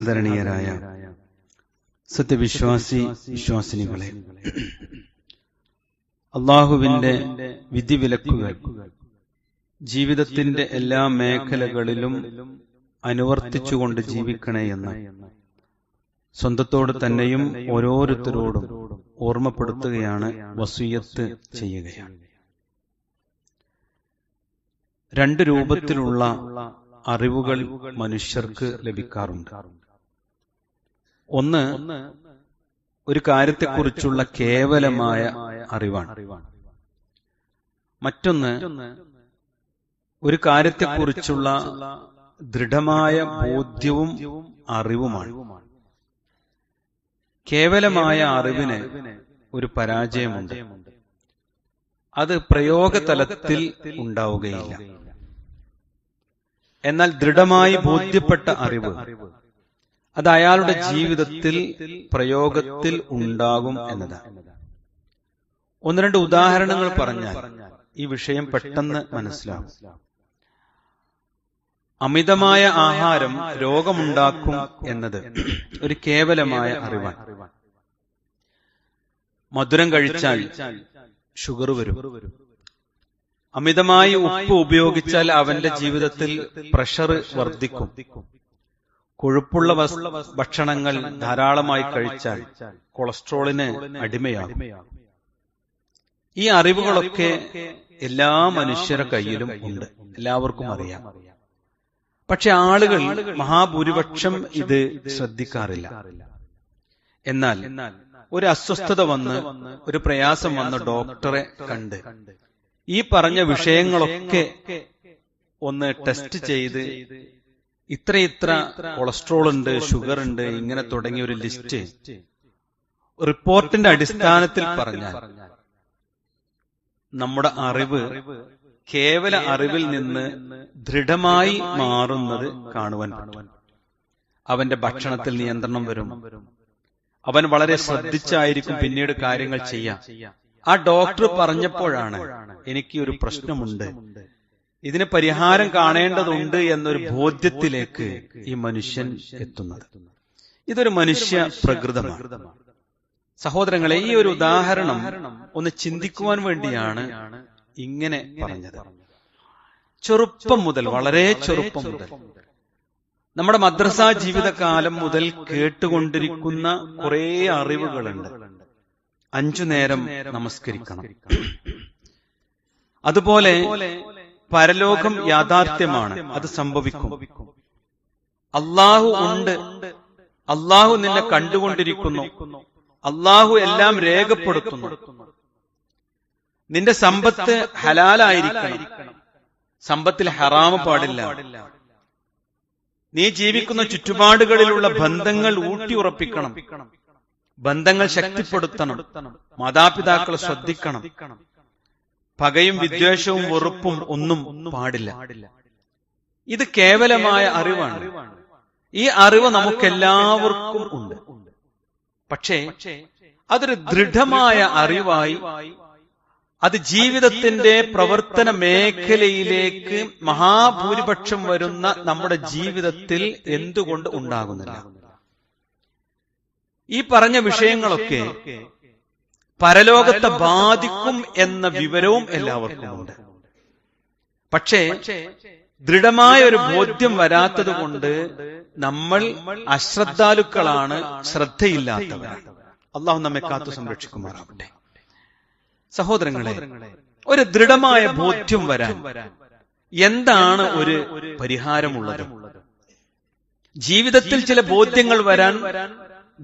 ആദരണീയരായ സത്യവിശ്വാസി വിശ്വാസിനികളെ അള്ളാഹുവിന്റെ വിധിവിലക്കുകൾ ജീവിതത്തിന്റെ എല്ലാ മേഖലകളിലും അനുവർത്തിച്ചുകൊണ്ട് ജീവിക്കണേ എന്ന് സ്വന്തത്തോട് തന്നെയും ഓരോരുത്തരോടും ഓർമ്മപ്പെടുത്തുകയാണ് വസൂയത്ത് ചെയ്യുകയാണ്. രണ്ട് രൂപത്തിലുള്ള അറിവുകൾ മനുഷ്യർക്ക് ലഭിക്കാറുണ്ട്. ഒന്ന് ഒരു കാര്യത്തെക്കുറിച്ചുള്ള കേവലമായ അറിവാണ്. മറ്റൊന്ന് ഒരു കാര്യത്തെക്കുറിച്ചുള്ള ദൃഢമായ ബോധ്യവും അറിവുമാണ്. കേവലമായ അറിവിന് ഒരു പരാജയമുണ്ട്. അത് പ്രയോഗതലത്തിൽ ഉണ്ടാവുകയില്ല. എന്നാൽ ദൃഢമായി ബോധ്യപ്പെട്ട അറിവ് അത് അയാളുടെ ജീവിതത്തിൽ പ്രയോഗത്തിൽ ഉണ്ടാകും എന്നതാണ്. ഒന്ന് രണ്ട് ഉദാഹരണങ്ങൾ പറഞ്ഞാൽ ഈ വിഷയം പെട്ടെന്ന് മനസ്സിലാകും അമിതമായ ആഹാരം രോഗമുണ്ടാക്കും എന്നത് ഒരു കേവലമായ അറിവാണ്. മധുരം കഴിച്ചാൽ ഷുഗർ വരും. അമിതമായി ഉപ്പ് ഉപയോഗിച്ചാൽ അവന്റെ ജീവിതത്തിൽ പ്രഷർ വർദ്ധിക്കും. കൊഴുപ്പുള്ള ഭക്ഷണങ്ങൾ ധാരാളമായി കഴിച്ചാൽ കൊളസ്ട്രോളിന് അടിമയാകും. ഈ അറിവുകളൊക്കെ എല്ലാ മനുഷ്യരുടെ കയ്യിലും ഉണ്ട്. എല്ലാവർക്കും അറിയാം. പക്ഷെ ആളുകൾ മഹാഭൂരിപക്ഷം ഇത് ശ്രദ്ധിക്കാറില്ല. എന്നാൽ ഒരു അസ്വസ്ഥത വന്ന് ഒരു പ്രയാസം വന്ന് ഡോക്ടറെ കണ്ട്. ഈ പറഞ്ഞ വിഷയങ്ങളൊക്കെ ഒന്ന് ടെസ്റ്റ് ചെയ്ത് ഇത്ര ഇത്ര കൊളസ്ട്രോൾ ഉണ്ട് ഷുഗർ ഉണ്ട് ഇങ്ങനെ തുടങ്ങിയ ഒരു ലിസ്റ്റ് റിപ്പോർട്ടിന്റെ അടിസ്ഥാനത്തിൽ പറഞ്ഞാൽ നമ്മുടെ അറിവ് കേവല അറിവിൽ നിന്ന് ദൃഢമായി മാറുന്നത് കാണുവാൻ പറ്റും. അവന്റെ ഭക്ഷണത്തിൽ നിയന്ത്രണം വരും. അവൻ വളരെ ശ്രദ്ധിച്ചായിരിക്കും പിന്നീട് കാര്യങ്ങൾ ചെയ്യാം ആ ഡോക്ടർ പറഞ്ഞപ്പോഴാണ് എനിക്ക് ഒരു പ്രശ്നമുണ്ട്. ഇതിന് പരിഹാരം കാണേണ്ടതുണ്ട് എന്നൊരു ബോധ്യത്തിലേക്ക് ഈ മനുഷ്യൻ എത്തുന്നത്. ഇതൊരു മനുഷ്യ പ്രകൃതമാണ്. സഹോദരങ്ങളെ ഈ ഒരു ഉദാഹരണം ഒന്ന് ചിന്തിക്കുവാൻ വേണ്ടിയാണ് ഇങ്ങനെ പറഞ്ഞത്. ചെറുപ്പം മുതൽ വളരെ ചെറുപ്പം മുതൽ. നമ്മുടെ മദ്രസ ജീവിതകാലം മുതൽ കേട്ടുകൊണ്ടിരിക്കുന്ന കുറെ അറിവുകളുണ്ട്. അഞ്ചു നേരം നമസ്കരിക്കണം. അതുപോലെ പരലോകം യാഥാർത്ഥ്യമാണ്. അത് സംഭവിക്കും. അള്ളാഹു ഉണ്ട്. അള്ളാഹു നിന്നെ കണ്ടുകൊണ്ടിരിക്കുന്നു. അള്ളാഹു എല്ലാം രേഖപ്പെടുത്തുന്നു. നിന്റെ സമ്പത്ത് ഹലാലായിരിക്കണം. സമ്പത്തിൽ ഹറാമ പാടില്ല. നീ ജീവിക്കുന്ന ചുറ്റുപാടുകളിലുള്ള ബന്ധങ്ങൾ ഊട്ടിയുറപ്പിക്കണം. ബന്ധങ്ങൾ ശക്തിപ്പെടുത്തണം. മാതാപിതാക്കളെ ശ്രദ്ധിക്കണം. പകയും വിദ്വേഷവും വെറുപ്പും ഒന്നും പാടില്ല. ഇത് കേവലമായ അറിവാണ്. ഈ അറിവ് നമുക്കെല്ലാവർക്കും ഉണ്ട്. പക്ഷേ അതൊരു ദൃഢമായ അറിവായി അത് ജീവിതത്തിന്റെ പ്രവർത്തന മേഖലയിലേക്ക് മഹാഭൂരിപക്ഷം വരുന്ന നമ്മുടെ ജീവിതത്തിൽ എന്തുകൊണ്ട് ഉണ്ടാകുന്നില്ല? ഈ പറഞ്ഞ വിഷയങ്ങളൊക്കെ പരലോകത്തെ ബാധിക്കും എന്ന വിവരവും എല്ലാവർക്കും ഉണ്ട്. പക്ഷേ ദൃഢമായ ഒരു ബോധ്യം വരാത്തത് കൊണ്ട് നമ്മൾ അശ്രദ്ധാലുക്കളാണ് ശ്രദ്ധയില്ലാത്തവരാണ്. അള്ളാഹു നമ്മെ കാത്തു സംരക്ഷിക്കുമാറാവട്ടെ. സഹോദരങ്ങളെ ഒരു ദൃഢമായ ബോധ്യം വരാൻ എന്താണ് ഒരു പരിഹാരമുള്ളത്? ജീവിതത്തിൽ ചില ബോധ്യങ്ങൾ വരാൻ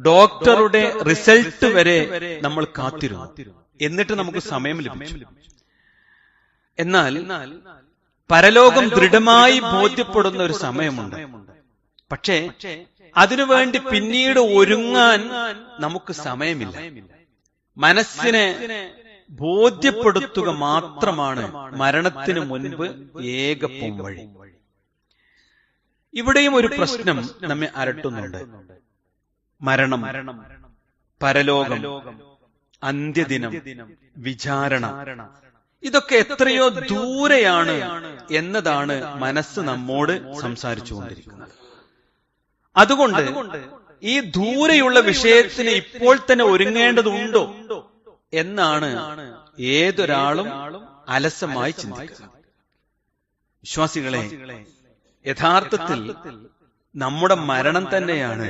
ഡോക്ടറുടെ റിസൾട്ട് വരെ നമ്മൾ കാത്തിരുന്നു. എന്നിട്ട് നമുക്ക് സമയം ലഭിച്ചു. എന്നാൽ പരലോകം ദൃഢമായി ബോധ്യപ്പെടുന്ന ഒരു സമയമുണ്ട്. പക്ഷേ അതിനുവേണ്ടി പിന്നീട് ഒരുങ്ങാൻ നമുക്ക് സമയമില്ല. മനസ്സിനെ ബോധ്യപ്പെടുത്തുക മാത്രമാണ് മരണത്തിന് മുൻപ് ഏക വഴി. ഇവിടെയും ഒരു പ്രശ്നം നമ്മെ അരട്ടുന്നുണ്ട്. മരണം പരലോകം അന്ത്യദിനം വിചാരണ. ഇതൊക്കെ എത്രയോ ദൂരെയാണ് എന്നതാണ് മനസ്സ് നമ്മോട് സംസാരിച്ചുകൊണ്ടിരിക്കുന്നത് അതുകൊണ്ട് ഈ ദൂരെയുള്ള വിഷയത്തിന് ഇപ്പോൾ തന്നെ ഒരുങ്ങേണ്ടതുണ്ടോ? എന്നാണ് ഏതൊരാളും അലസമായി ചിന്തിക്കുന്നത്. വിശ്വാസികളെ യഥാർത്ഥത്തിൽ നമ്മുടെ മരണം തന്നെയാണ്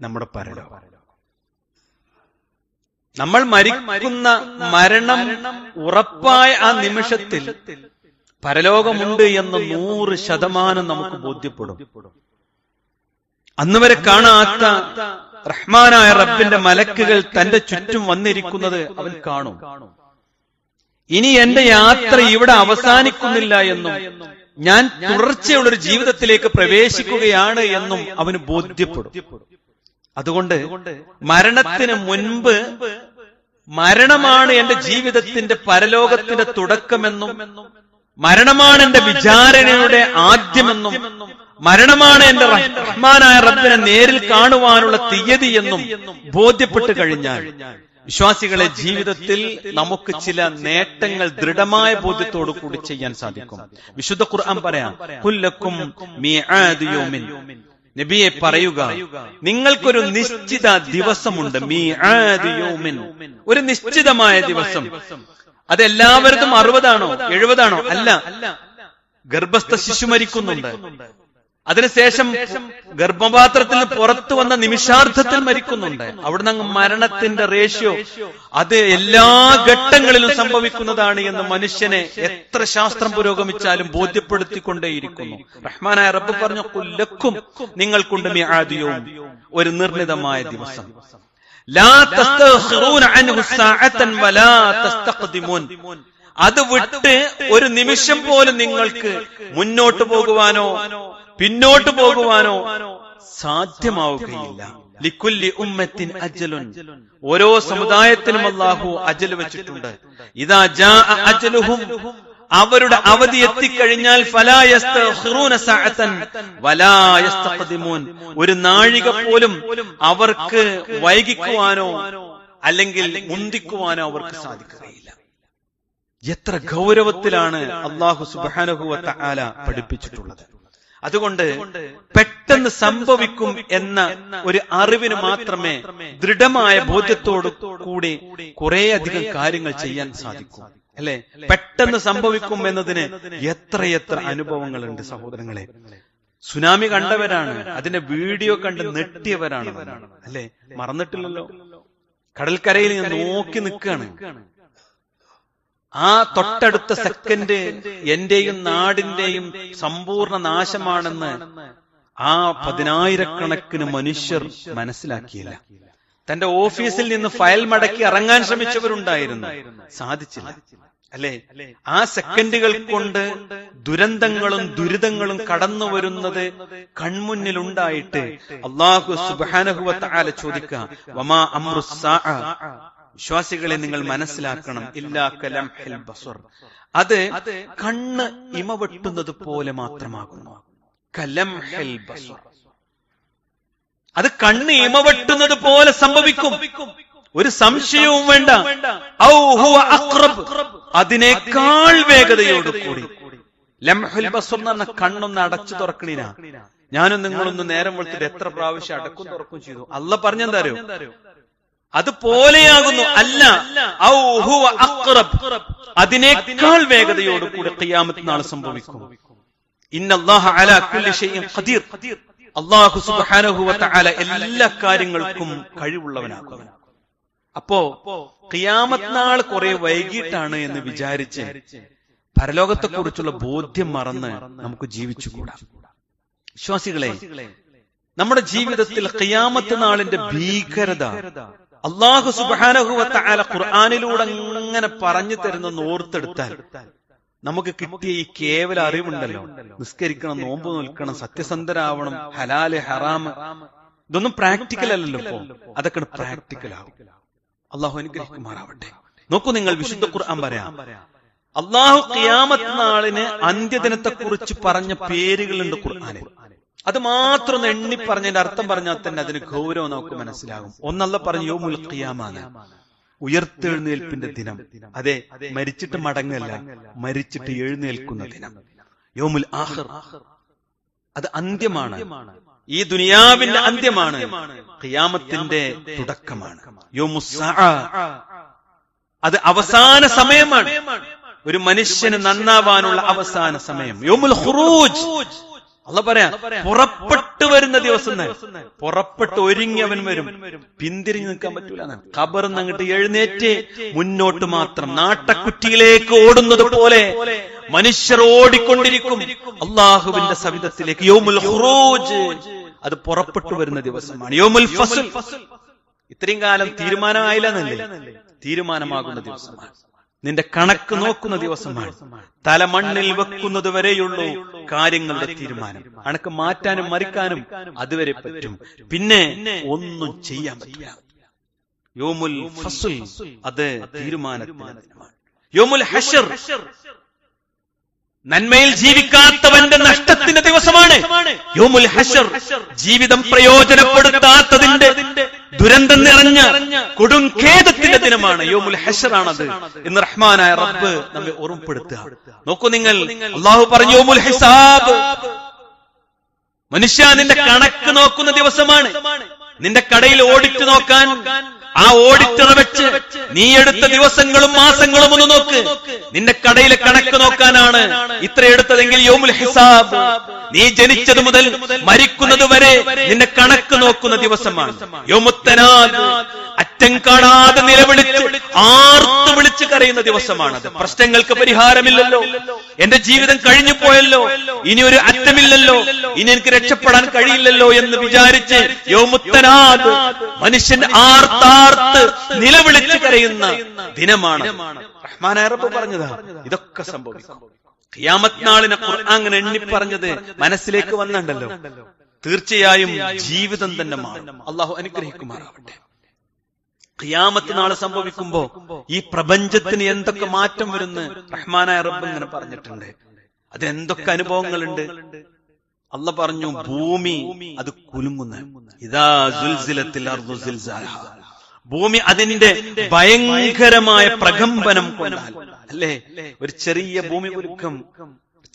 നമ്മുടെ പരലോകം. നമ്മൾ മരിക്കുന്ന മരണം ഉറപ്പായ ആ നിമിഷത്തിൽ പരലോകമുണ്ട് എന്ന് നൂറ് ശതമാനം നമുക്ക് ബോധ്യപ്പെടും. അന്ന് വരെ കാണാത്ത റഹ്മാനായ റബ്ബിന്റെ മലക്കുകൾ തന്റെ ചുറ്റും വന്നിരിക്കുന്നത് അവൻ കാണും. ഇനി എന്റെ യാത്ര ഇവിടെ അവസാനിക്കുന്നില്ല എന്നും ഞാൻ തുടർച്ചയുള്ള ഒരു ജീവിതത്തിലേക്ക് പ്രവേശിക്കുകയാണ് എന്നും അവന് ബോധ്യപ്പെടും. അതുകൊണ്ട് മരണത്തിന് മുൻപ് മരണമാണ് എന്റെ ജീവിതത്തിന്റെ പരലോകത്തിന്റെ തുടക്കമെന്നും മരണമാണ് എന്റെ വിചാരണയുടെ ആദ്യമെന്നും മരണമാണ് എന്റെ റഹ്മാനായ റബ്ബിനെ നേരിൽ കാണുവാനുള്ള തീയതി എന്നും ബോധ്യപ്പെട്ട് കഴിഞ്ഞാൽ വിശ്വാസികളെ ജീവിതത്തിൽ നമുക്ക് ചില നേട്ടങ്ങൾ ദൃഢമായ ബോധ്യത്തോടു കൂടി ചെയ്യാൻ സാധിക്കും. വിശുദ്ധ ഖുർആൻ പറയാം നബിയെ പറയുക നിങ്ങൾക്കൊരു നിശ്ചിത ദിവസമുണ്ട് ഒരു നിശ്ചിതമായ ദിവസം. അതെല്ലാവർക്കും അറുപതാണോ? എഴുപതാണോ? അല്ല. ഗർഭസ്ഥ ശിശു മരിക്കുന്നുണ്ട്. അതിനുശേഷം ഗർഭപാത്രത്തിൽ പുറത്തു വന്ന നിമിഷാർത്ഥത്തിൽ മരിക്കുന്നുണ്ട്. അവിടുന്ന് അങ്ങ് മരണത്തിന്റെ റേഷ്യോ അത് എല്ലാ ഘട്ടങ്ങളിലും സംഭവിക്കുന്നതാണ് എന്ന് മനുഷ്യനെ എത്ര ശാസ്ത്രം പുരോഗമിച്ചാലും ബോധ്യപ്പെടുത്തിക്കൊണ്ടേയിരിക്കുന്നു. റഹ്മാനായ റബ്ബ് പറഞ്ഞ കൊല്ലക്കും നിങ്ങൾക്കുണ്ട് ആദ്യവും ഒരു നിർണിതമായ ദിവസം. അത് വിട്ട് ഒരു നിമിഷം പോലും നിങ്ങൾക്ക് മുന്നോട്ട് പോകുവാനോ പിന്നോട്ട് പോകുവാനോ സാധ്യമാവുകയില്ല. ലിക്കുല്ലി ഉമ്മത്തിൻ അജലുൻ. ഓരോ സമുദായത്തിനും അള്ളാഹു അജൽ വെച്ചിട്ടുണ്ട്. ഇതാ ജാ അജലുഹും അവരുടെ അവധി എത്തിക്കഴിഞ്ഞാൽ ഒരു നാഴിക പോലും അവർക്ക് വൈകിക്കുവാനോ അല്ലെങ്കിൽ മുന്തിക്കുവാനോ അവർക്ക് സാധിക്കുകയില്ല. എത്ര ഗൗരവത്തിലാണ് അള്ളാഹു സുബാനുഭവത്തെ ആല പഠിപ്പിച്ചിട്ടുള്ളത്. അതുകൊണ്ട് പെട്ടെന്ന് സംഭവിക്കും എന്ന ഒരു അറിവിന് മാത്രമേ ദൃഢമായ ബോധ്യത്തോടു കൂടി കുറെ അധികം കാര്യങ്ങൾ ചെയ്യാൻ സാധിക്കൂ. അല്ലെ? പെട്ടെന്ന് സംഭവിക്കും എന്നതിന് എത്രയെത്ര അനുഭവങ്ങളുണ്ട് സഹോദരങ്ങളെ? സുനാമി കണ്ടവരാണ്. അതിന്റെ വീഡിയോ കണ്ട് നെട്ടിയവരാണ് അല്ലെ? മറന്നിട്ടില്ലല്ലോ? കടൽക്കരയിൽ ഞാൻ നോക്കി നിൽക്കുകയാണ്. ആ തൊട്ടടുത്ത സെക്കൻഡ് എന്റെയും നാടിന്റെയും സമ്പൂർണ നാശമാണെന്ന് ആ പതിനായിരക്കണക്കിന് മനുഷ്യർ മനസ്സിലാക്കിയില്ല. തന്റെ ഓഫീസിൽ നിന്ന് ഫയൽ മടക്കി ഇറങ്ങാൻ ശ്രമിച്ചവരുണ്ടായിരുന്നു. സാധിച്ചില്ല. അല്ലെ? ആ സെക്കൻഡുകൾ കൊണ്ട് ദുരന്തങ്ങളും ദുരിതങ്ങളും കടന്നു വരുന്നത് കൺമുന്നിൽ ഉണ്ടായിട്ട് അള്ളാഹു സുബാനഹുവത്ത് ആല ചോദിക്കുക വിശ്വാസികളെ നിങ്ങൾ മനസ്സിലാക്കണം. ഇല്ലാ കലം ബസർ. അത് കണ്ണ് ഇമ വെട്ടുന്നത് പോലെ മാത്രമാകുന്നു. കലം ബസർ. അത് കണ്ണ് ഇമ വെട്ടുന്നത് പോലെ സംഭവിക്കും. ഒരു സംശയവും വേണ്ട. അതിനേക്കാൾ വേഗതയോട് കൂടി ലംഹുൽ ബസർ എന്ന് പറഞ്ഞ കണ്ണൊന്ന് അടച്ചു തുറക്കണീനാ. ഞാനും നിങ്ങളൊന്ന് നേരം വെളുത്തിട്ട് എത്ര പ്രാവശ്യം അടക്കും തുറക്കും ചെയ്തു? അല്ല പറഞ്ഞെന്താരോ അതുപോലെയാകുന്നു അല്ല. അതിനേക്കാൾ വേഗതയോട് കൂടി കയ്യാമത്ത് നാളെ സംഭവിക്കും. അള്ളാഹു എല്ലാ കാര്യങ്ങൾക്കും കഴിവുള്ളവനാകും അപ്പോ കിയാമത്ത് നാൾ കുറെ വൈകിട്ടാണ് എന്ന് വിചാരിച്ച് പരലോകത്തെ കുറിച്ചുള്ള ബോധ്യം മറന്ന് നമുക്ക് ജീവിച്ചുകൂടാ. വിശ്വാസികളെ നമ്മുടെ ജീവിതത്തിൽ കിയാമത്ത് നാളിന്റെ ഭീകരത അള്ളാഹു സുബാനഹുവത്ത ആല ഖുർആാനിലൂടെ അങ്ങനെ പറഞ്ഞു തരുന്ന ഓർത്തെടുത്താൽ നമുക്ക് കിട്ടിയ ഈ കേവല അറിവുണ്ടല്ലോ. നിസ്കരിക്കണം നോമ്പ് നിൽക്കണം സത്യസന്ധരാവണം ഹലാൽ ഹറാമ് ഇതൊന്നും പ്രാക്ടിക്കൽ അല്ലല്ലോ ഇപ്പോ. അതൊക്കെ പ്രാക്ടിക്കൽ ആവും അള്ളാഹു അനുഗ്രഹിക്കുമാറാവട്ടെ. നോക്കൂ നിങ്ങൾ വിശുദ്ധ ഖുർആൻ പറയാം. അള്ളാഹു ഖിയാമത്ത് നാളിന് അന്ത്യദിനത്തെ കുറിച്ച് പറഞ്ഞ പേരുകളുണ്ട് ഖുർആാനിൽ. അത് മാത്രം ഒന്ന് എണ്ണി പറഞ്ഞതിന്റെ അർത്ഥം പറഞ്ഞാൽ തന്നെ അതിന് ഗൗരവം നമുക്ക് മനസ്സിലാകും. ഒന്നല്ല പറഞ്ഞു യോ മുൽക്കിയാമാണ് ഉയർത്തെഴുന്നേൽപ്പിന്റെ ദിനം. അതെ മരിച്ചിട്ട് മടങ്ങല്ല മരിച്ചിട്ട് എഴുന്നേൽക്കുന്ന ദിനം. യോമുൽ ആഹർ അത് അന്ത്യമാണ്. ഈ ദുനിയാവിന്റെ അന്ത്യമാണ്. ഖിയാമത്തിന്റെ തുടക്കമാണ്. യോമുസ്സഅ. അത് അവസാന സമയമാണ്. ഒരു മനുഷ്യന് നന്നാവാനുള്ള അവസാന സമയം. യോമുൽ അല്ല പറയാ പുറപ്പെട്ടു വരുന്ന ദിവസം. പുറപ്പെട്ട് ഒരുങ്ങി അവൻ വരും. പിന്തിരിഞ്ഞു നിൽക്കാൻ പറ്റൂല ഖബറിൽ അങ്ങോട്ട് എഴുന്നേറ്റ് മുന്നോട്ട് മാത്രം നാട്ടക്കുറ്റിയിലേക്ക് ഓടുന്നത് പോലെ മനുഷ്യർ ഓടിക്കൊണ്ടിരിക്കും. അള്ളാഹുവിന്റെ സവിധത്തിലേക്ക് യോമുൽ ഖുറൂജ്. അത് പുറപ്പെട്ടു വരുന്ന ദിവസമാണ്. യോമുൽ ഫസൽ. ഇത്രയും കാലം തീരുമാനമായില്ല എന്നല്ലേ? തീരുമാനമാകുന്ന ദിവസമാണ്. നിന്റെ കണക്ക് നോക്കുന്ന ദിവസമാണ്. തല മണ്ണിൽ വെക്കുന്നത് വരെയുള്ളൂ കാര്യങ്ങളുടെ തീരുമാനം. അണക്ക് മാറ്റാനും മറിക്കാനും അതുവരെ പറ്റും. പിന്നെ ഒന്നും ചെയ്യാൻ പറ്റില്ല. യോമുൽ ഫസുൽ അത് തീരുമാനത്തിന്റെ ദിനമാണ് യോമുൽ ഹഷർ നന്മയിൽ ജീവിക്കാത്തവന്റെ നഷ്ടത്തിന്റെ ദിവസമാണ്. യോമുൽ ഹഷർ ജീവിതം പ്രയോജനപ്പെടുത്താത്തതിന്റെ ദുരന്തം നിറഞ്ഞ കൊടും ഖേദത്തിന്റെ ദിനമാണ് യോമുൽ ഹഷറാണത് എന്ന് റഹ്മാനായ റബ്ബ് നമ്മെ ഓർമ്മപ്പെടുത്തുക. നോക്കൂ നിങ്ങൾ. അള്ളാഹു പറഞ്ഞു യോമുൽ ഹിസാബ്. മനുഷ്യ നിന്റെ കണക്ക് നോക്കുന്ന ദിവസമാണ്. നിന്റെ കടയിൽ ഓടിച്ചു നോക്കാൻ ആ ഓഡിറ്റർ വെച്ച് നീ എടുത്ത ദിവസങ്ങളും മാസങ്ങളും ഒന്ന് നോക്ക്. നിന്റെ കടയിലെ കണക്ക് നോക്കാനാണ് ഇത്ര എടുത്തതെങ്കിൽ യോമുൽ ഹിസാബ്. നീ ജനിച്ചത് മുതൽ മരിക്കുന്നത് വരെ നിന്റെ കണക്ക് നോക്കുന്ന ദിവസമാണ്. യോമുത്തനാദ്. അറ്റം കാണാതെ നിലവിളിച്ച് ആർത്തു വിളിച്ച് കരയുന്ന ദിവസമാണത്. പ്രശ്നങ്ങൾക്ക് പരിഹാരമില്ലല്ലോ. എന്റെ ജീവിതം കഴിഞ്ഞു പോയല്ലോ. ഇനി ഒരു അറ്റമില്ലല്ലോ. ഇനി എനിക്ക് രക്ഷപ്പെടാൻ കഴിയില്ലല്ലോ എന്ന് വിചാരിച്ച് യോമുത്തനാഥ് മനുഷ്യൻ ആർത്താർത്ത് നിലവിളിച്ച് കരയുന്ന ദിനമാണ്. റഹ്മാനായ പറഞ്ഞതാ. ഇതൊക്കെ സംഭവിക്കും. ഖിയാമത്ത് നാളിനെ ഖുർആൻ പറഞ്ഞത് മനസ്സിലേക്ക് വന്നുണ്ടല്ലോ. തീർച്ചയായും ജീവിതം തന്നെ മാറും. അള്ളാഹു അനുഗ്രഹിക്കുമാറാവട്ടെ. ഖിയാമത്ത് നാളെ സംഭവിക്കുമ്പോ ഈ പ്രപഞ്ചത്തിന് എന്തൊക്കെ മാറ്റം വരുന്ന് റഹ്മാനായ റബ്ബ് ഇങ്ങനെ പറഞ്ഞിട്ടുണ്ട്. അതിനെന്തൊക്കെ അനുഭവങ്ങളുണ്ട്? അല്ല പറഞ്ഞു ഭൂമി അത് കുലുങ്ങുന്ന. ഇതാ. ഭൂമി അതിന്റെ ഭയങ്കരമായ പ്രകമ്പനം അല്ലേ? ഒരു ചെറിയ ഭൂമി കുലുക്കം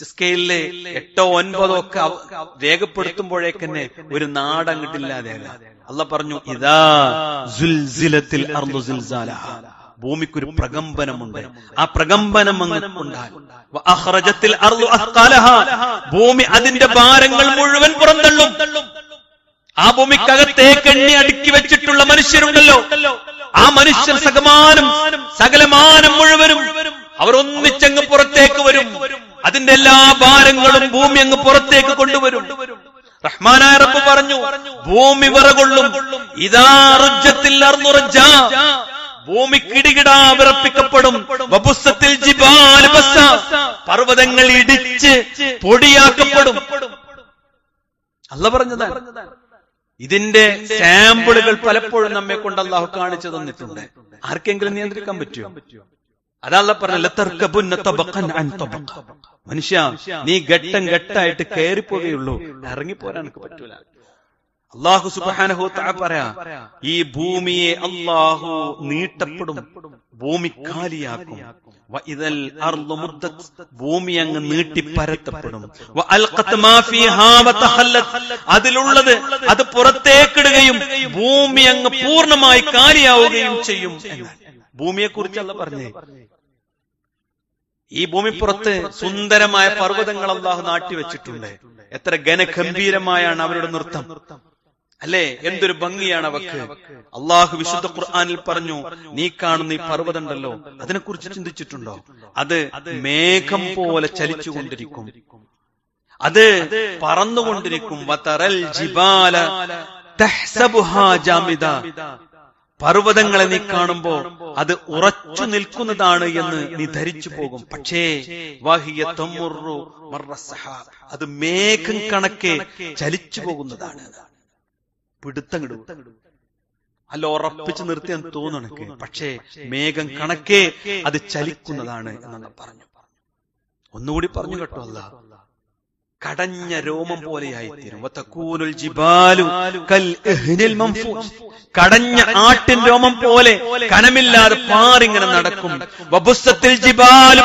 സ്കെയിലിൽ എട്ടോ ഒൻപതോ ഒക്കെ രേഖപ്പെടുത്തുമ്പോഴേക്ക് രേഖപ്പെടുത്തുമ്പോഴേക്കന്നെ ഒരു നാട് അങ്ങോട്ടില്ലാതെ അല്ല പറഞ്ഞു ഇതാ. ഭൂമിക്കൊരു പ്രകമ്പനമുണ്ട്. ആ പ്രകമ്പനം ഉണ്ടാൽ. ഭൂമി അതിന്റെ ഭാരങ്ങൾ മുഴുവൻ പുറന്തള്ളും. ആ ഭൂമിക്കകത്തേക്ക് എണ്ണി അടുക്കി വെച്ചിട്ടുള്ള മനുഷ്യരുണ്ടല്ലോ. ആ മനുഷ്യർ സകമാനം സകലമാനം മുഴുവനും അവരൊന്നിച്ചങ്ങ് പുറത്തേക്ക് വരും. അതിന്റെ എല്ലാ ഭാരങ്ങളും ഭൂമി അങ്ങ് പുറത്തേക്ക് കൊണ്ടുവരും. റഹ്മാനായ റബ്ബ് പറഞ്ഞു ഭൂമി വിറകൊള്ളും. ഇതാ റുജ്ജത്തിൽ അർന്നുറജ്ജ ഭൂമി കിടികിടാ വിറപ്പിക്കപ്പെടും. വപുസ്തത്തിൽ ജിബാൽ. പർവതങ്ങൾ ഇടിച്ച് പൊടിയാക്കപ്പെടും. അല്ല പറഞ്ഞതാണ് ഇതിന്റെ സാമ്പിളുകൾ പലപ്പോഴും നമ്മെ കൊണ്ട് അള്ളാഹു കാണിച്ചു തന്നിട്ടുണ്ട്. ആർക്കെങ്കിലും നിയന്ത്രിക്കാൻ പറ്റുമോ അതല്ല പറഞ്ഞ മനുഷ്യ നീ ഘട്ടം ഘട്ടായിട്ട് കയറിപ്പോവുകയുള്ളൂ ഇറങ്ങിപ്പോരാൻ എനിക്ക് പറ്റൂല. അള്ളാഹു സുബാനഹു പറയാ ഈ ഭൂമിയെ അള്ളാഹു നീട്ടപ്പെടും ഭൂമി കാലിയാക്കും. ഭൂമി അങ്ങ് നീട്ടി പരത്തപ്പെടും. അതിലുള്ളത് അത് പുറത്തേക്കിടുകയും ഭൂമി അങ്ങ് പൂർണമായി കാലിയാവുകയും ചെയ്യും എന്നാണ് ഭൂമിയെ കുറിച്ചല്ല പറഞ്ഞേ. ഈ ഭൂമിപ്പുറത്ത് സുന്ദരമായ പർവതങ്ങൾ അള്ളാഹു നാട്ടിവെച്ചിട്ടുണ്ട്. എത്ര ഗനഗംഭീരമായാണ് അവരുടെ നൃത്തം. അല്ലേ? എന്തൊരു ഭംഗിയാണ് അവക്ക്. അള്ളാഹു വിശുദ്ധ ഖുർആാനിൽ പറഞ്ഞു നീ കാണുന്ന ഈ പർവതമുണ്ടല്ലോ. അതിനെക്കുറിച്ച് ചിന്തിച്ചിട്ടുണ്ടോ? അത് മേഘം പോലെ ചലിച്ചുകൊണ്ടിരിക്കും അത് പറന്നുകൊണ്ടിരിക്കും. വതറൽ ജിബാല തഹ്സബുഹാ ജാമിദ. പർവതങ്ങളെ നീ കാണുമ്പോൾ അത് ഉറച്ചു നിൽക്കുന്നതാണ് എന്ന് നീ ധരിച്ചു പോകും. പക്ഷേ വാഹിയ തൊമ്മുറു. അത് മേഘം കണക്കെ ചലിച്ചു പോകുന്നതാണ്. പിടുത്തങ്ങിടും അല്ല ഉറപ്പിച്ചു നിർത്തിയെന്ന് തോന്നുന്നു എനിക്ക് പക്ഷേ മേഘം കണക്കെ അത് ചലിക്കുന്നതാണ് എന്ന് പറഞ്ഞു. ഒന്നുകൂടി പറഞ്ഞു കേട്ടോ അല്ല കടഞ്ഞ രോമം പോലെയായിത്തീരും. തീരും ജിബാലു കൽ. കടഞ്ഞ ആട്ടിൻ രോമം പോലെ കനമില്ലാതെ പാറിങ്ങനെ നടക്കും. ജിബാലു.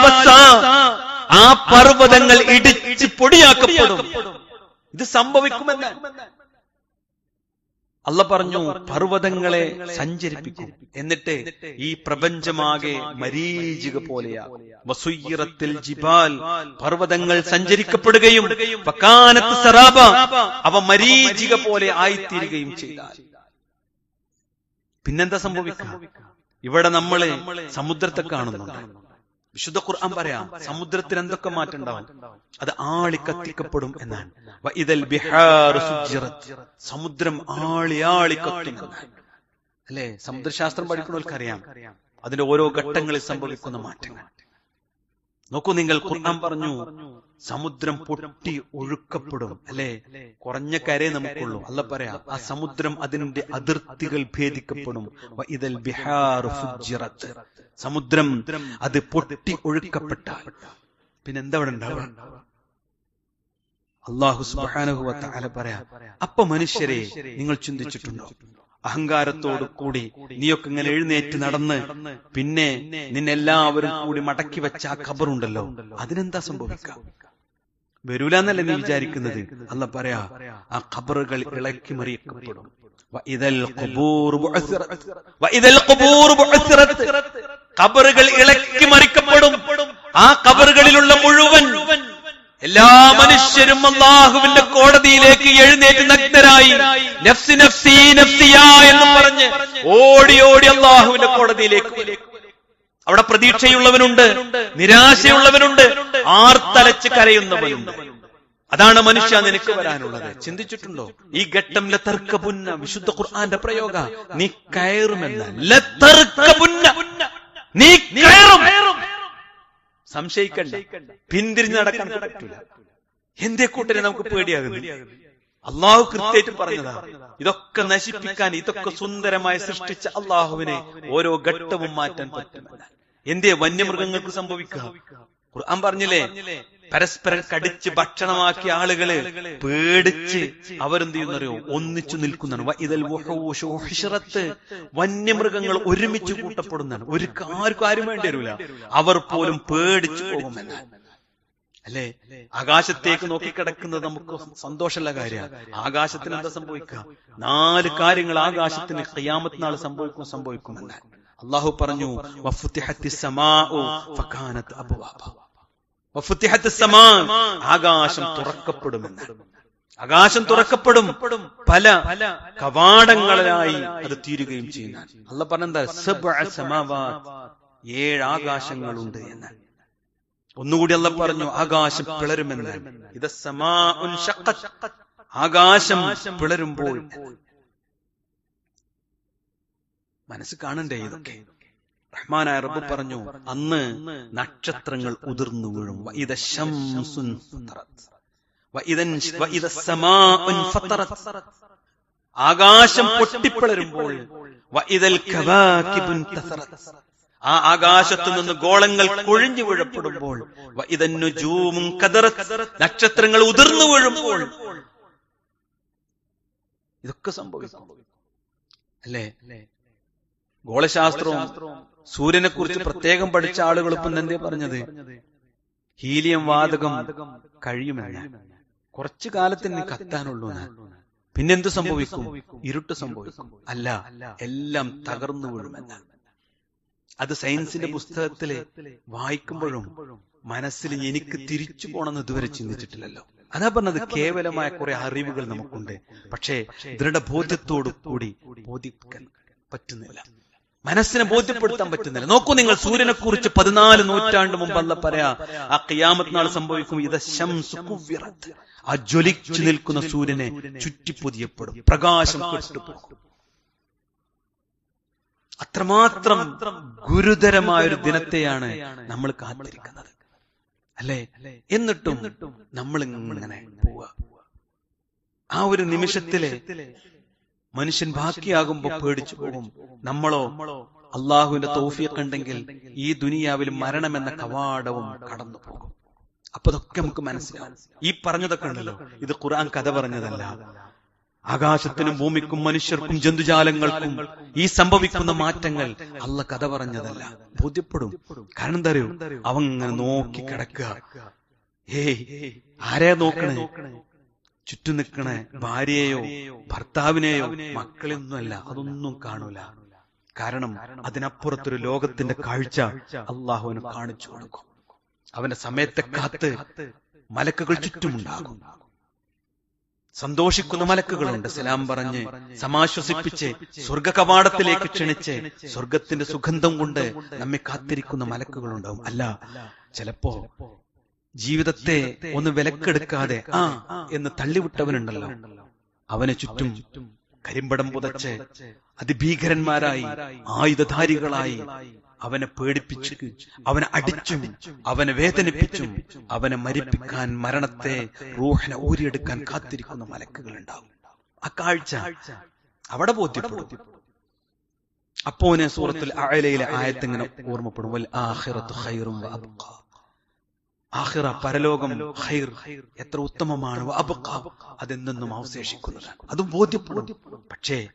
ആ പർവതങ്ങൾ ഇടിച്ച് പൊടിയാക്കപ്പെടും. ഇത് സംഭവിക്കുമെന്ന് അല്ല പറഞ്ഞു പർവതങ്ങളെ സഞ്ചരിപ്പിക്കും. എന്നിട്ട് ഈ പ്രപഞ്ചമാകെ മരീചിക പോലെയാ. ജിബാൽ പർവതങ്ങൾ സഞ്ചരിക്കപ്പെടുകയും സറാബ അവ മരീചിക പോലെ ആയിത്തീരുകയും ചെയ്താൽ. പിന്നെന്താ സംഭവിക്കാം ഇവിടെ നമ്മളെ സമുദ്രത്തെ കാണുന്നുണ്ട്. വിശുദ്ധ ഖുർആൻ പറയാം സമുദ്രത്തിൽ എന്തൊക്കെ മാറ്റം ഉണ്ടാവും? അത് ആളി കത്തിക്കപ്പെടും എന്നാണ് ഇതൽ. സമുദ്രം ആളി ആളി കത്തും അല്ലെ? സമുദ്രശാസ്ത്രം പഠിക്കുന്നവർക്ക് അറിയാം അതിന്റെ ഓരോ ഘട്ടങ്ങളിൽ സംഭവിക്കുന്ന മാറ്റങ്ങൾ. നോക്കൂ നിങ്ങൾ ഖുർആൻ പറഞ്ഞു സമുദ്രം പൊട്ടി ഒഴുക്കപ്പെടും അല്ലെ? കുറഞ്ഞ കരയെ നമുക്കുള്ളൂ. അല്ല പറയാ ആ സമുദ്രം അതിന്റെ അതിർത്തികൾ ഭേദിക്കപ്പെടും. ഇതൽ ബിഹാർ. സമുദ്രം അത് പൊട്ടി ഒഴുക്കപ്പെട്ട പിന്നെ എന്താ അവിടെ ഉണ്ടാവുക? അള്ളാഹു സുബ്ഹാനഹു അല്ല പറയാ അപ്പൊ മനുഷ്യരെ നിങ്ങൾ ചിന്തിച്ചിട്ടുണ്ടോ? അഹങ്കാരത്തോടു കൂടി നീയൊക്കെ ഇങ്ങനെ എഴുന്നേറ്റ് നടന്ന് പിന്നെ നിന്നെല്ലാവരും കൂടി മടക്കി വെച്ച ആ ഖബറുണ്ടല്ലോ. അതിനെന്താ സംഭവിക്കുക? വരൂലെന്നല്ല നീ വിചാരിക്കുന്നത്? അല്ല പറയാ ആ ഖബറുകൾ ഇളക്കി മറിയക്കപ്പെടും. ബുഅസിറത്. ഖബറുകൾ ഇളക്കി മറിക്കപ്പെടും. ആ ഖബറുകളിലുള്ള മുഴുവൻ എല്ലാ മനുഷ്യരും അള്ളാഹുവിന്റെ കോടതിയിലേക്ക് എഴുന്നേറ്റ് നഗ്നരായി. നഫ്സി നഫ്സി നഫ്സിയാ എന്ന് പറഞ്ഞ് ഓടി ഓടി അള്ളാഹുവിന്റെ കോടതിയിലേക്ക്. അവിടെ പ്രതീക്ഷയുള്ളവനുണ്ട് നിരാശയുള്ളവനുണ്ട് ആർത്തലച്ച് കരയുന്നവനുണ്ട്. അതാണ് മനുഷ്യ നിനക്ക് വരാനുള്ളത്. ചിന്തിച്ചിട്ടുണ്ടോ? ഈ ഘട്ടം ലതർക്കബുന്ന വിശുദ്ധ ഖുർആന്റെ പ്രയോഗ നീ കയറുമെന്ന്. ലത്തർക്ക പുന്ന നീ കയറും. സംശയിക്കണ്ട. പിന്തിരിഞ്ഞ് നടക്കാൻ പറ്റൂല. എന്തേ കൂട്ടരെ നമുക്ക് പേടിയാകുന്നു? അള്ളാഹു കൃത്യമായിട്ട് പറഞ്ഞതാ. ഇതൊക്കെ നശിപ്പിക്കാൻ ഇതൊക്കെ സുന്ദരമായി സൃഷ്ടിച്ച അള്ളാഹുവിനെ ഓരോ ഘട്ടവും മാറ്റാൻ പറ്റുന്നില്ല. എന്തേ വന്യമൃഗങ്ങൾക്ക് സംഭവിക്കുക? ഖുർആൻ പറഞ്ഞില്ലേ? പരസ്പരം കടിച്ച് ഭക്ഷണമാക്കിയ ആളുകൾ പേടിച്ച് അവരെന്ത് ചെയ്യുന്നറിയോ ഒന്നിച്ചു നിൽക്കുന്നതാണ്. വന്യമൃഗങ്ങൾ ഒരുമിച്ച് കൂട്ടപ്പെടുന്നതാണ്. ഒരു ആർക്കും ആരും വേണ്ടി വരില്ല. അവർ പോലും പേടിച്ചു പോകുമെന്നാണ്. അല്ലേ? ആകാശത്തേക്ക് നോക്കിക്കിടക്കുന്നത് നമുക്ക് സന്തോഷമുള്ള കാര്യമാണ്. ആകാശത്തിന് എന്താ സംഭവിക്കുക? നാല് കാര്യങ്ങൾ ആകാശത്തിന് ഖിയാമത്ത് നാൾ സംഭവിക്കും സംഭവിക്കുമെന്ന് അള്ളാഹു പറഞ്ഞു ആകാശം തുറക്കപ്പെടുമെന്ന്. ആകാശം തുറക്കപ്പെടും. പല കവാടങ്ങളിലായി അത് തീരുകയും ചെയ്യുന്ന. അല്ല പറഞ്ഞെന്താ? ഏഴ് ആകാശങ്ങളുണ്ട് എന്ന്. ഒന്നുകൂടി അല്ല പറഞ്ഞു ആകാശം പിളരുമെന്ന്. ഇത്. ആകാശം പിളരുമ്പോൾ. മനസ്സ് കാണണ്ടേ ഇതൊക്കെ? റഹ്മാനായ റബ്ബ് പറഞ്ഞു അന്ന് നക്ഷത്രങ്ങൾ ഉതിർന്നു വീഴും. ആകാശം പൊട്ടിപ്പിളരുമ്പോൾ. ആ ആകാശത്തു നിന്ന് ഗോളങ്ങൾ കൊഴിഞ്ഞു വീഴപ്പെടുമ്പോൾ. നക്ഷത്രങ്ങൾ ഉതിർന്നു വീഴുമ്പോൾ ഇതൊക്കെ സംഭവിക്കും അല്ലേ ഗോളശാസ്ത്രവും സൂര്യനെ കുറിച്ച് പ്രത്യേകം പഠിച്ച ആളുകൾ ഇപ്പം എന്തേ പറഞ്ഞത്? ഹീലിയം വാതകം കഴിയുമെന്ന്. കുറച്ചു കാലത്തിന് കത്താനുള്ളൂ. പിന്നെന്ത് സംഭവിക്കും? ഇരുട്ട് സംഭവിക്കും. അല്ല എല്ലാം തകർന്നു വീഴുമെന്ന്. അത് സയൻസിന്റെ പുസ്തകത്തിലെ വായിക്കുമ്പോഴും മനസ്സിൽ എനിക്ക് തിരിച്ചു പോണമെന്ന് ഇതുവരെ ചിന്തിച്ചിട്ടില്ലല്ലോ. അതാ പറഞ്ഞത് കേവലമായ കുറെ അറിവുകൾ നമുക്കുണ്ട്. പക്ഷേ ദൃഢബോധ്യത്തോടു കൂടി ബോധിപ്പിക്കാൻ പറ്റുന്നില്ല. മനസ്സിനെ ബോധ്യപ്പെടുത്താൻ പറ്റുന്നില്ല. നോക്കൂ നിങ്ങൾ സൂര്യനെ കുറിച്ച് പതിനാല് നൂറ്റാണ്ട് മുമ്പ് അല്ല പറയാ ആ ഖിയാമത്ത് നാൾ സംഭവിക്കും ഇത്. ആ ജ്വലിച്ചു നിൽക്കുന്ന സൂര്യനെ ചുറ്റിപ്പൊതിയപ്പെടും പ്രകാശം അത്രമാത്രം ഗുരുതരമായ ഒരു ദിനത്തെയാണ് നമ്മൾ കാത്തിരിക്കുന്നത്. അല്ലേ? എന്നിട്ടും നമ്മൾ ഇങ്ങനെ പോവുക. ആ ഒരു നിമിഷത്തിലെ മനുഷ്യൻ ബാക്കിയാകുമ്പോ പേടിച്ചു പോകും. നമ്മളോ അള്ളാഹുവിന്റെ തോഫിയൊക്കെ ഉണ്ടെങ്കിൽ ഈ ദുനിയാവിൽ മരണമെന്ന കവാടവും കടന്നു പോകും. അപ്പൊ ഇതൊക്കെ നമുക്ക് മനസ്സിലാവും. ഈ പറഞ്ഞതൊക്കെ ഉണ്ടല്ലോ. ഇത് ഖുർആൻ കഥ പറഞ്ഞതല്ല. ആകാശത്തിനും ഭൂമിക്കും മനുഷ്യർക്കും ജന്തുജാലങ്ങൾക്കും ഈ സംഭവിക്കുന്ന മാറ്റങ്ങൾ അല്ല കഥ പറഞ്ഞതല്ല. ബോധ്യപ്പെടും. കാരണം എന്താ അറിയോ? അവൻ ഇങ്ങനെ നോക്കി കിടക്കുക. ഏയ് ആരെയാ നോക്കണേ? ചുറ്റും നിൽക്കണ ഭാര്യയെയോ ഭർത്താവിനെയോ മക്കളെയൊന്നുമല്ല അതൊന്നും കാണൂല. കാരണം അതിനപ്പുറത്തൊരു ലോകത്തിന്റെ കാഴ്ച അള്ളാഹുവിന് കാണിച്ചു കൊടുക്കും. അവന്റെ സമയത്തെ കാത്ത് മലക്കുകൾ ചുറ്റുമുണ്ടാകും സന്തോഷിക്കുന്ന മലക്കുകളുണ്ട് സലാം പറഞ്ഞ് സമാശ്വസിപ്പിച്ച് സ്വർഗ കവാടത്തിലേക്ക് ക്ഷണിച്ച് സ്വർഗത്തിന്റെ സുഗന്ധം കൊണ്ട് നമ്മെ കാത്തിരിക്കുന്ന മലക്കുകളുണ്ടാവും അല്ല ചിലപ്പോ ജീവിതത്തെ ഒന്ന് വിലക്കെടുക്കാതെ ആ എന്ന് തള്ളിവിട്ടവനുണ്ടല്ലോ. അവനെ ചുറ്റും കരിമ്പടം പുതച്ച് അതിഭീകരന്മാരായി ആയുധധാരികളായി അവനെ പേടിപ്പിച്ച് അവനെ അടിച്ചും അവനെ വേദനിപ്പിച്ചും അവനെ മരിപ്പിക്കാൻ മരണത്തെ റൂഹനെ ഊരിയെടുക്കാൻ കാത്തിരിക്കുന്ന മലക്കുകൾ ഉണ്ടാവും ആ കാഴ്ച അവിടെ ബോധ്യപ്പെടും. അപ്പോനെ സൂറത്തുൽ അയലയിലെ ആയത്തിങ്ങനെ ഓർമ്മപ്പെടും? ആഹിറ പരലോകം ഹൈർ എത്ര ഉത്തമമാണ്. അതെന്തെന്നും അവശേഷിക്കുന്നതാണ് അതും ബോധ്യപ്പെടും. പക്ഷേ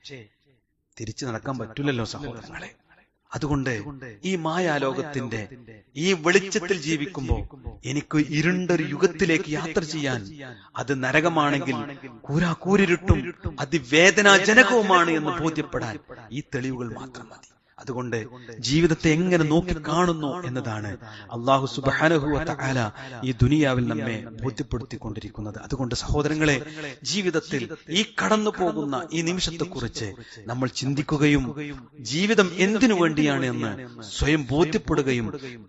തിരിച്ചു നടക്കാൻ പറ്റില്ലല്ലോ സഹോദരങ്ങളെ. അതുകൊണ്ട് ഈ മായാലോകത്തിന്റെ ഈ വെളിച്ചത്തിൽ ജീവിക്കുമ്പോൾ എനിക്ക് ഇരുണ്ടൊരു യുഗത്തിലേക്ക് യാത്ര ചെയ്യാൻ അത് നരകമാണെങ്കിൽ കൂരാക്കൂരിരുട്ടും അതിവേദനാജനകവുമാണ് എന്ന് ബോധ്യപ്പെടാൻ ഈ തെളിവുകൾ മാത്രം മതി. അതുകൊണ്ട് ജീവിതത്തെ എങ്ങനെ നോക്കി കാണുന്നു എന്നതാണ് അള്ളാഹു സുബാനഹുവ ആല ഈ ദുനിയാവിൽ നമ്മെ ബോധ്യപ്പെടുത്തിക്കൊണ്ടിരിക്കുന്നത്. അതുകൊണ്ട് സഹോദരങ്ങളെ ജീവിതത്തിൽ ഈ കടന്നു പോകുന്ന ഈ നിമിഷത്തെക്കുറിച്ച് നമ്മൾ ചിന്തിക്കുകയും ജീവിതം എന്തിനു വേണ്ടിയാണ് എന്ന് സ്വയം ബോധ്യപ്പെടുകയും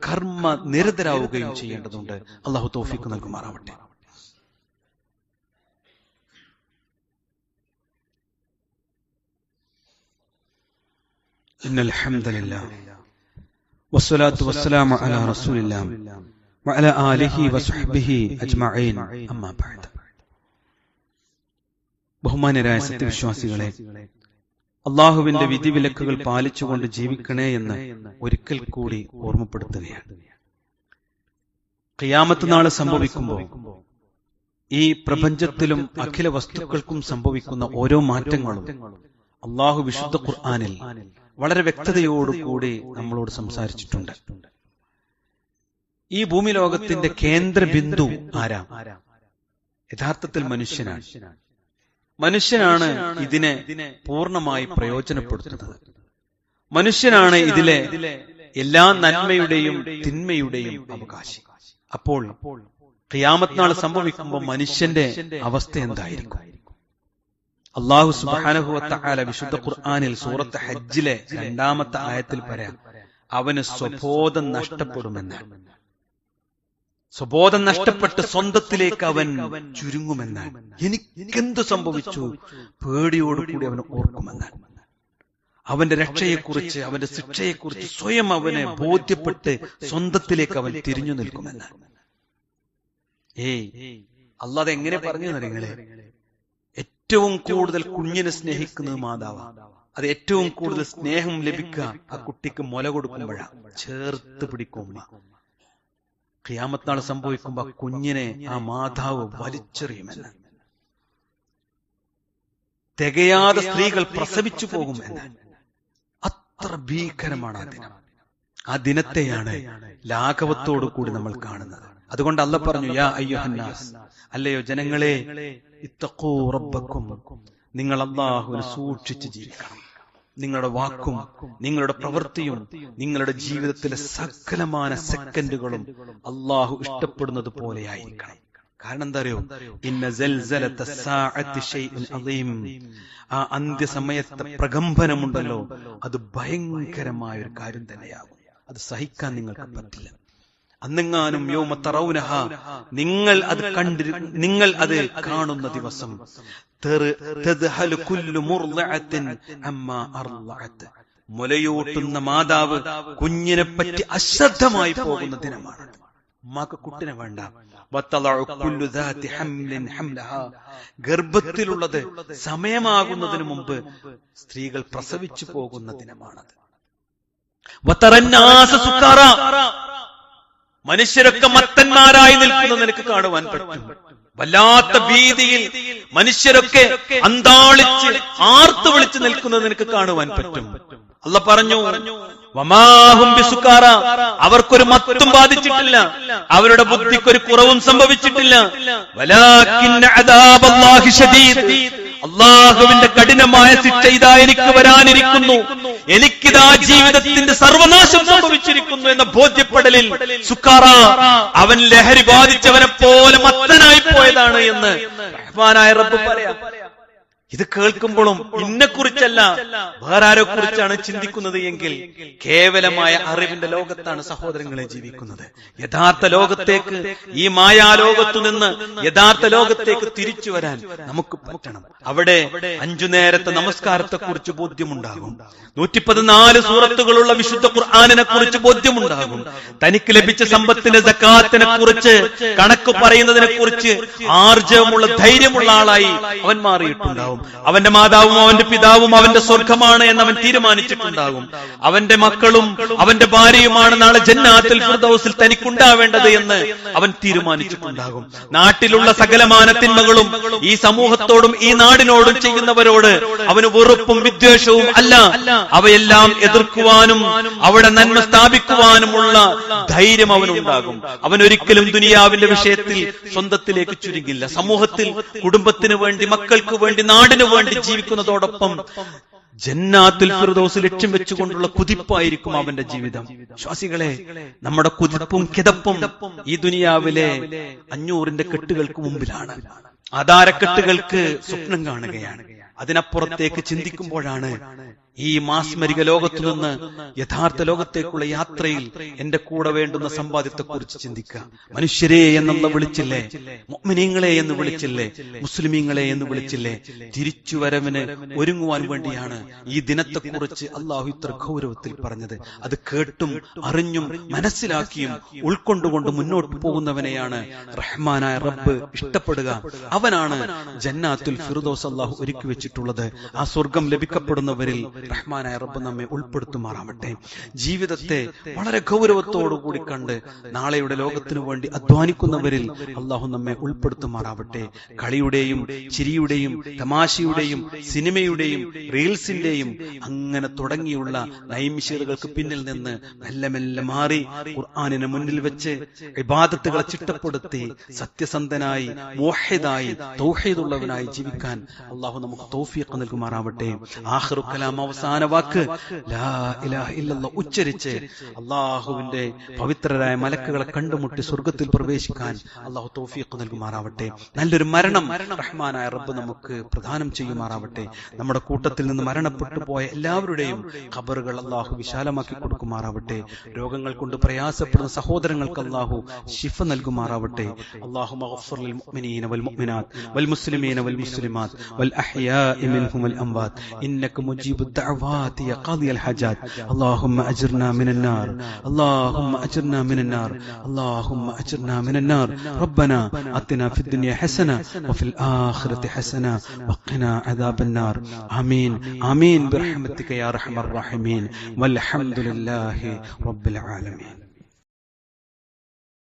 കർമ്മ നിരതരാവുകയും ചെയ്യേണ്ടതുണ്ട്. അള്ളാഹു തോഫിക്ക് നൽകുമാറാവട്ടെ. إن الحمد لله والصلاة والسلام على رسول الله وعلى آله وصحبه أجمعين أما بعد ബഹുമാനരായ സത്യവിശ്വാസികളെ അള്ളാഹുവിന്റെ വിധിവിലക്കുകൾ പാലിച്ചുകൊണ്ട് ജീവിക്കണേ എന്ന് ഒരിക്കൽ കൂടി ഓർമ്മപ്പെടുത്തുകയാണ് ഖിയാമത്ത് നാള് സംഭവിക്കുമ്പോൾ ഈ പ്രപഞ്ചത്തിലും അഖില വസ്തുക്കൾക്കും സംഭവിക്കുന്ന ഓരോ മാറ്റങ്ങളും അള്ളാഹു വിശുദ്ധ ഖുർആാനിൽ വളരെ വ്യക്തതയോടുകൂടി നമ്മളോട് സംസാരിച്ചിട്ടുണ്ട്. ഈ ഭൂമി ലോകത്തിന്റെ കേന്ദ്ര ബിന്ദു ആരാം? യഥാർത്ഥത്തിൽ മനുഷ്യനാണ്. മനുഷ്യനാണ് ഇതിനെ പൂർണമായി പ്രയോജനപ്പെടുത്തുന്നത്. മനുഷ്യനാണ് ഇതിലെ എല്ലാ നന്മയുടെയും തിന്മയുടെയും അവകാശി. അപ്പോൾ ഖിയാമത്ത് നാൾ സംഭവിക്കുമ്പോൾ മനുഷ്യന്റെ അവസ്ഥ എന്തായിരിക്കും? അള്ളാഹു സുബാനഹുവല വിശുദ്ധ ഖുർആാനിൽ സൂറത്ത് ഹജ്ജിലെ രണ്ടാമത്തെ ആയത്തിൽ പറയാം അവന് സ്വബോധം നഷ്ടപ്പെടുമെന്ന്. സ്വബോധം നഷ്ടപ്പെട്ട് സ്വന്തത്തിലേക്ക് അവൻ ചുരുങ്ങുമെന്നാണ് എനിക്കെന്ത് സംഭവിച്ചു? പേടിയോടുകൂടി അവൻ ഓർക്കുമെന്നാണ് അവന്റെ രക്ഷയെക്കുറിച്ച് അവന്റെ ശിക്ഷയെക്കുറിച്ച് സ്വയം അവനെ ബോധ്യപ്പെട്ട് സ്വന്തത്തിലേക്ക് അവൻ തിരിഞ്ഞു നിൽക്കുമെന്നാണ് ഏയ് അല്ലാതെ എങ്ങനെ പറഞ്ഞു നിങ്ങളെ? ഏറ്റവും കൂടുതൽ കുഞ്ഞിനെ സ്നേഹിക്കുന്നത് മാതാവാണ് അത് ഏറ്റവും കൂടുതൽ സ്നേഹം ലഭിക്കുക ആ കുട്ടിക്ക് മുല കൊടുക്കുമ്പോഴാണ് ചേർത്ത് പിടിക്കും ക്രിയാമത്നാൾ സംഭവിക്കുമ്പോ കുഞ്ഞിനെ ആ മാതാവ് വലിച്ചെറിയുമെന്ന്. തികയാതെ സ്ത്രീകൾ പ്രസവിച്ചു പോകുമെന്ന് അത്ര ഭീകരമാണ് ആ ദിനം. ആ ദിനത്തെയാണ് ലാഘവത്തോടു കൂടി നമ്മൾ കാണുന്നത്. അതുകൊണ്ട് അല്ല പറഞ്ഞു യാ അയ്യോഹന്നാസ് അല്ലയോ ജനങ്ങളെ ഇത്തക്കൂ റബ്ബക്കും നിങ്ങൾ അള്ളാഹുവിനെ സൂക്ഷിച്ച് ജീവിക്കണം. നിങ്ങളുടെ വാക്കും നിങ്ങളുടെ പ്രവൃത്തിയും നിങ്ങളുടെ ജീവിതത്തിലെ സകലമാന സെക്കൻഡുകളും അള്ളാഹു ഇഷ്ടപ്പെടുന്നത് പോലെയായിരിക്കണം. കാരണം എന്താ അറിയോ? ആ അന്ത്യസമയത്തെ പ്രകമ്പനമുണ്ടല്ലോ. അത് ഭയങ്കരമായ ഒരു കാര്യം തന്നെയാകും. അത് സഹിക്കാൻ നിങ്ങൾക്ക് പറ്റില്ല. അന്നെങ്ങാനും യോമ തറൗനഹ നിങ്ങൾ അത് കണ്ടി നിങ്ങൾ അത് കാണുന്ന ദിവസം മുലയൂട്ടുന്ന മാതാവ് കുഞ്ഞിനെ പറ്റി അശ്രദ്ധമായി പോകുന്ന ദിനമാണ്. ഉമ്മാക്ക് കുട്ടിനെ വേണ്ട. ഗർഭത്തിലുള്ളത് സമയമാകുന്നതിന് മുമ്പ് സ്ത്രീകൾ പ്രസവിച്ചു പോകുന്ന ദിനമാണത് മനുഷ്യരൊക്കെ മത്തന്മാരായി നിൽക്കുന്നത് നിനക്ക് കാണുവാൻ പറ്റും. വല്ലാത്ത ഭീതിയിൽ മനുഷ്യരൊക്കെ അന്താളിച്ച് ആർത്തു വിളിച്ച് നിൽക്കുന്നത് നിനക്ക് കാണുവാൻ പറ്റും. അല്ല പറഞ്ഞു വമാഹും ബിസുക്കാറ അവർക്കൊരു മത്തും ബാധിച്ചിട്ടില്ല. അവരുടെ ബുദ്ധിക്കൊരു കുറവും സംഭവിച്ചിട്ടില്ല. അള്ളാഹുവിന്റെ കഠിനമായ ശിക്ഷ ഇതാ എനിക്ക് വരാനിരിക്കുന്നു. എനിക്കിതാ ജീവിതത്തിന്റെ സർവനാശം സംഭവിച്ചിരിക്കുന്നു എന്ന ബോധ്യപ്പെടലിൽ സുക്കാറ അവൻ ലഹരി ബാധിച്ചവനെ പോലെ മത്തനായി പോയതാണ് എന്ന് റഹ്മാനായ റബ്ബ് പറയാം. ഇത് കേൾക്കുമ്പോഴും ഇന്നെക്കുറിച്ചല്ല വേറെ ആരെ കുറിച്ചാണ് ചിന്തിക്കുന്നത് എങ്കിൽ കേവലമായ അറിവിന്റെ ലോകത്താണ് സഹോദരങ്ങളെ ജീവിക്കുന്നത്. യഥാർത്ഥ ലോകത്തേക്ക് ഈ മായാലോകത്തു നിന്ന് യഥാർത്ഥ ലോകത്തേക്ക് തിരിച്ചു വരാൻ നമുക്ക് പറ്റണം. അവിടെ അഞ്ചു നേരത്തെ നമസ്കാരത്തെ കുറിച്ച് ബോധ്യമുണ്ടാകും. നൂറ്റി പതിനാല് സൂറത്തുകളുള്ള വിശുദ്ധ ഖുർആാനിനെ കുറിച്ച് ബോധ്യമുണ്ടാകും. തനിക്ക് ലഭിച്ച സമ്പത്തിന്റെ സക്കാത്തിനെ കുറിച്ച് കണക്ക് പറയുന്നതിനെ കുറിച്ച് ആർജവമുള്ള ധൈര്യമുള്ള ആളായി അവൻ മാറിയിട്ടുണ്ടാവും അവന്റെ മാതാവും അവന്റെ പിതാവും അവന്റെ സ്വർഗമാണ് എന്ന് അവൻ തീരുമാനിച്ചിട്ടുണ്ടാകും. അവന്റെ മക്കളും അവന്റെ ഭാര്യയുമാണ് നാളെ ജന്നാത്തിൽ ഫിർദൗസിൽ തനിക്കുണ്ടാവേണ്ടത് എന്ന് അവൻ തീരുമാനിച്ചിട്ടുണ്ടാകും. നാട്ടിലുള്ള സകലമാന തിന്മകളും ഈ സമൂഹത്തോടും ഈ നാടിനോടും ചെയ്യുന്നവരോട് അവന് വെറുപ്പും വിദ്വേഷവും അല്ല. അവയെല്ലാം എതിർക്കുവാനും അവിടെ നന്മ സ്ഥാപിക്കുവാനുമുള്ള ധൈര്യം അവനുണ്ടാകും. അവൻ ഒരിക്കലും ദുനിയാവിന്റെ വിഷയത്തിൽ സ്വന്തത്തിലേക്ക് ചുരുങ്ങില്ല. സമൂഹത്തിൽ കുടുംബത്തിന് വേണ്ടി മക്കൾക്ക് വേണ്ടി നാടിന് വേണ്ടി ജീവിക്കുന്നതോടൊപ്പം ജന്നാത്തുൽ ഫിർദോസ് ലക്ഷ്യം വെച്ചുകൊണ്ടുള്ള കുതിപ്പായിരിക്കും അവന്റെ ജീവിതം. ശ്വാസികളെ നമ്മുടെ കുതിപ്പും കിതപ്പും ഈ ദുനിയാവിലെ അഞ്ഞൂറിന്റെ കെട്ടുകൾക്ക് മുമ്പിലാണ്. ആധാരക്കെട്ടുകൾക്ക് സ്വപ്നം കാണുകയാണ്. അതിനപ്പുറത്തേക്ക് ചിന്തിക്കുമ്പോഴാണ് ഈ മാസ്മരിക ലോകത്തു നിന്ന് യഥാർത്ഥ ലോകത്തേക്കുള്ള യാത്രയിൽ എന്റെ കൂടെ വേണ്ടുന്ന സമ്പാദ്യത്തെക്കുറിച്ച് ചിന്തിക്കുക. മനുഷ്യരെ എന്നുള്ള വിളിച്ചില്ലേ? മുഅ്മിനീങ്ങളെ എന്ന് വിളിച്ചില്ലേ? മുസ്ലിമീങ്ങളെ എന്ന് വിളിച്ചില്ലേ? തിരിച്ചുവരവിന് ഒരുങ്ങുവാൻ വേണ്ടിയാണ് ഈ ദിനത്തെക്കുറിച്ച് അള്ളാഹു ഇത്ര ഗൗരവത്തിൽ പറഞ്ഞത്. അത് കേട്ടും അറിഞ്ഞും മനസ്സിലാക്കിയും ഉൾക്കൊണ്ടുകൊണ്ട് മുന്നോട്ട് പോകുന്നവനെയാണ് റഹ്മാനായ റബ്ബ്. ഇഷ്ടപ്പെടുക. അവനാണ് ജന്നാത്തുൽ ഫിറുദോസ് അള്ളാഹു ഒരുക്കി വെച്ചിട്ടുള്ളത്. ആ സ്വർഗം ലഭിക്കപ്പെടുന്നവരിൽ റഹ്മാനായ റബ്ബ് നമ്മെ ഉൾപ്പെടുത്തുമാറാവട്ടെ. ജീവിതത്തെ വളരെ ഗൗരവത്തോടു കൂടി കണ്ട് നാളെയുടെ ലോകത്തിനു വേണ്ടി അധ്വാനിക്കുന്നവരിൽ അള്ളാഹു നമ്മെ ഉൾപ്പെടുത്തുമാറാവട്ടെ. കളിയുടെയും ചിരിയുടെയും തമാശയുടെയും സിനിമയുടെയും റീൽസിന്റെയും അങ്ങനെ തുടങ്ങിയുള്ള നൈമിഷികതകൾക്ക് പിന്നിൽ നിന്ന് മെല്ലെ മെല്ലെ മാറി ഖുർആാനിനെ മുന്നിൽ വെച്ച് ഇബാദത്തുകളെ ചിട്ടപ്പെടുത്തി സത്യസന്ധനായി മോഹിതായി തൗഹീദുള്ളവനായി ജീവിക്കാൻ അള്ളാഹു നമുക്ക് തൗഫീഖ് നൽകുമാറാവട്ടെ. ആഹ്റു കലാം അവസാന വാക്ക് ലാ ഇലാഹ ഉച്ചരിച്ച് അള്ളാഹുവിന്റെ പവിത്രരായ മലക്കുകളെ കണ്ടുമുട്ടി സ്വർഗത്തിൽ പ്രവേശിക്കാൻ അള്ളാഹു തൗഫീഖ് നൽകുമാറാവട്ടെ. നല്ലൊരു മരണം റഹ്മാനായ റബ്ബ് നമുക്ക് പ്രദാനം ചെയ്യുമാറാവട്ടെ. നമ്മുടെ കൂട്ടത്തിൽ നിന്ന് മരണപ്പെട്ടു പോയ എല്ലാവരുടെയും ഖബറുകൾ അള്ളാഹു വിശാലമാക്കി കൊടുക്കുമാറാവട്ടെ. രോഗങ്ങൾ കൊണ്ട് പ്രയാസപ്പെടുന്ന സഹോദരങ്ങൾക്ക് അള്ളാഹു ശിഫ നൽകുമാറാവട്ടെ. അള്ളാഹു മുഅ്മിനീന വൽ മുഅ്മിനാത്ത് വൽ മുസ്ലിമീന വൽ മുസ്ലിമാത്ത് الدعوات يا قاضي الحاجات. اللهم أجرنا من النار. اللهم أجرنا من النار. اللهم أجرنا من النار. ربنا أتنا في الدنيا حسنة وفي الآخرة حسنة وقنا عذاب النار. آمين. آمين. برحمتك يا أرحم الراحمين. والحمد لله رب العالمين.